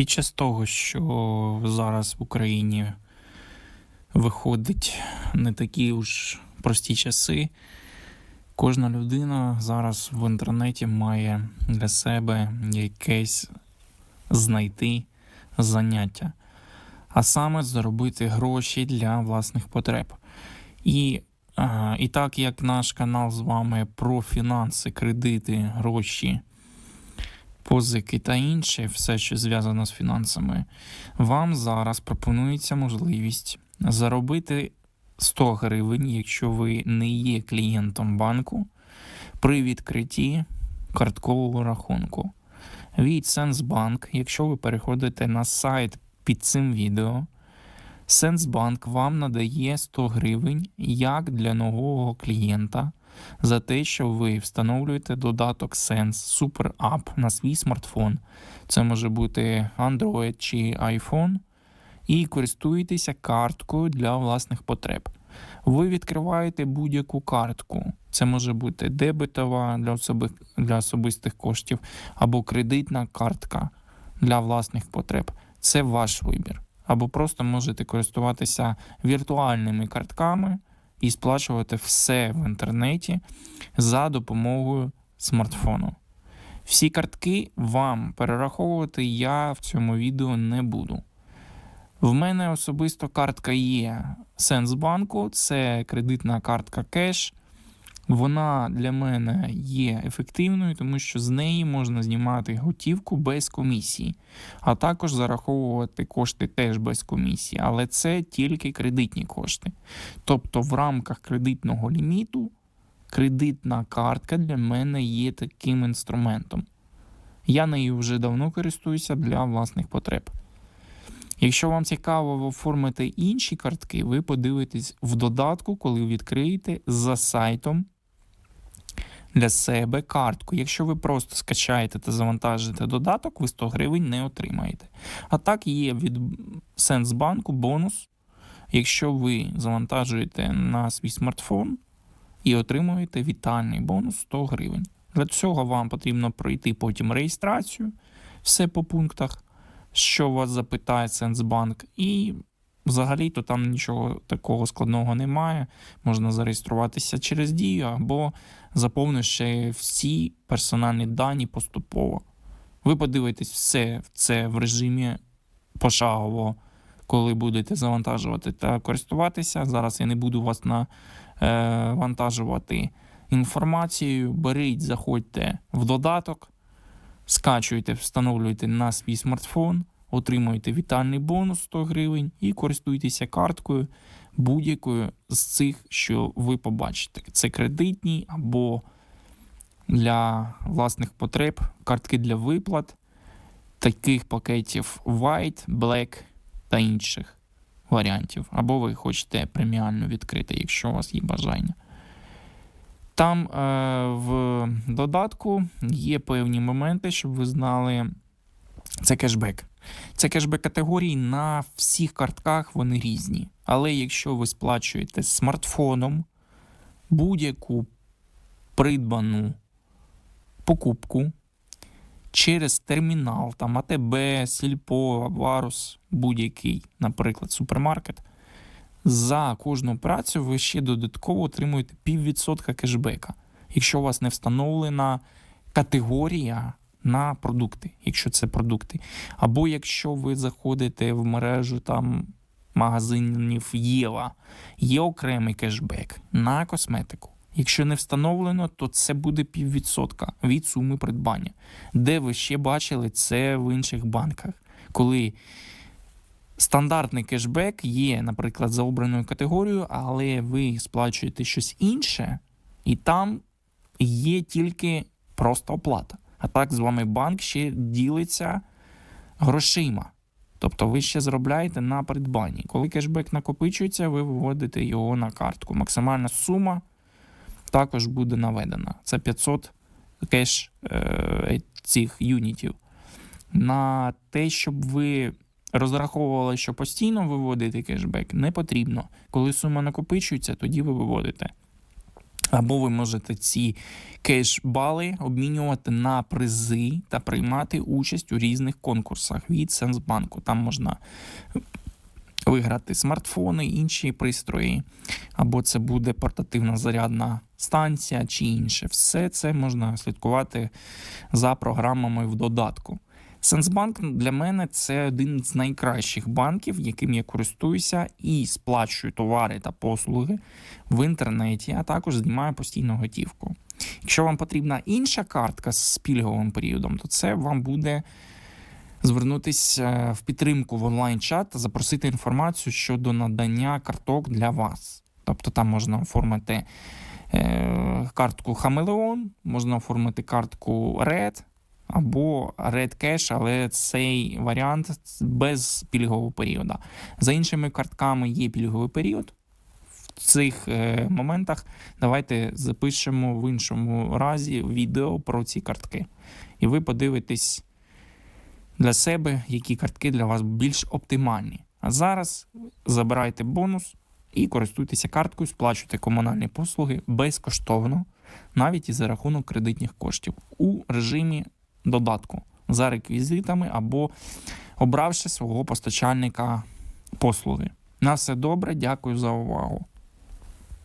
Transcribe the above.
Під час того, що зараз в Україні виходить не такі уж прості часи, кожна людина зараз в інтернеті має для себе якесь знайти заняття, а саме заробити гроші для власних потреб. І, і так як наш канал з вами про фінанси, кредити, гроші позики та інше, все, що зв'язано з фінансами, вам зараз пропонується можливість заробити 100 гривень, якщо ви не є клієнтом банку, при відкритті карткового рахунку. Від Сенсбанк, якщо ви переходите на сайт під цим відео, Сенсбанк вам надає 100 гривень як для нового клієнта за те, що ви встановлюєте додаток Sense Super App на свій смартфон. Це може бути Android чи iPhone, і користуєтеся карткою для власних потреб. Ви відкриваєте будь-яку картку. Це може бути дебетова для, особи, для особистих коштів або кредитна картка для власних потреб. Це ваш вибір. Або просто можете користуватися віртуальними картками і сплачувати все в інтернеті за допомогою смартфону. Всі картки вам перераховувати я в цьому відео не буду. В мене особисто картка є Сенсбанку, це кредитна картка кеш. Вона для мене є ефективною, тому що з неї можна знімати готівку без комісії, а також зараховувати кошти теж без комісії, але це тільки кредитні кошти. Тобто, в рамках кредитного ліміту кредитна картка для мене є таким інструментом. Я нею вже давно користуюся для власних потреб. Якщо вам цікаво оформити інші картки, ви подивитесь в додатку, коли відкриєте за сайтом для себе картку. Якщо ви просто скачаєте та завантажите додаток, ви 100 гривень не отримаєте. А так є від Сенсбанку бонус, якщо ви завантажуєте на свій смартфон і отримуєте вітальний бонус 100 гривень. Для цього вам потрібно пройти потім реєстрацію, все по пунктах, що вас запитає Сенсбанк, і взагалі-то там нічого такого складного немає. Можна зареєструватися через дію або заповнивши всі персональні дані поступово. Ви подивитесь все це в режимі пошагово, коли будете завантажувати та користуватися. Зараз я не буду вас навантажувати інформацією. Беріть, заходьте в додаток, скачуйте, встановлюйте на свій смартфон, отримуєте вітальний бонус 100 гривень і користуйтеся карткою будь-якою з цих, що ви побачите. Це кредитні або для власних потреб, картки для виплат, таких пакетів White, Black та інших варіантів. Або ви хочете преміально відкрити, якщо у вас є бажання. Там е, в додатку є певні моменти, щоб ви знали. Це кешбек. Це кешбек категорії на всіх картках вони різні. Але якщо ви сплачуєте смартфоном будь-яку придбану покупку через термінал, там АТБ, Сільпо, Варус, будь-який, наприклад, супермаркет, за кожну працю ви ще додатково отримуєте піввідсотка кешбека, якщо у вас не встановлена категорія на продукти, якщо це продукти. Або якщо ви заходите в мережу там магазинів Єва, є окремий кешбек на косметику. Якщо не встановлено, то це буде піввідсотка від суми придбання. Де ви ще бачили це в інших банках, коли стандартний кешбек є, наприклад, за обраною категорією, але ви сплачуєте щось інше, і там є тільки просто оплата. А так з вами банк ще ділиться грошима. Тобто ви ще заробляєте на придбанні. Коли кешбек накопичується, ви виводите його на картку. Максимальна сума також буде наведена. Це 500 кеш е, цих юнітів. На те, щоб ви розраховували, що постійно виводити кешбек, не потрібно. Коли сума накопичується, тоді ви виводите. Або ви можете ці кеш-бали обмінювати на призи та приймати участь у різних конкурсах від Сенсбанку. Там можна виграти смартфони, інші пристрої, або це буде портативна зарядна станція чи інше. Все це можна слідкувати за програмами в додатку. Сенсбанк для мене це один з найкращих банків, яким я користуюся і сплачую товари та послуги в інтернеті, а також знімаю постійно готівку. Якщо вам потрібна інша картка з пільговим періодом, то це вам буде звернутися в підтримку в онлайн-чат та запросити інформацію щодо надання карток для вас. Тобто там можна оформити е, картку Хамелеон, можна оформити картку Red або Red Cash, але цей варіант без пільгового періоду. За іншими картками є пільговий період. В цих е, моментах давайте запишемо в іншому разі відео про ці картки. І ви подивитесь для себе, які картки для вас більш оптимальні. А зараз забирайте бонус і користуйтеся карткою, сплачуйте комунальні послуги безкоштовно, навіть і за рахунок кредитних коштів у режимі додатку за реквізитами або обравши свого постачальника послуги. На все добре, дякую за увагу.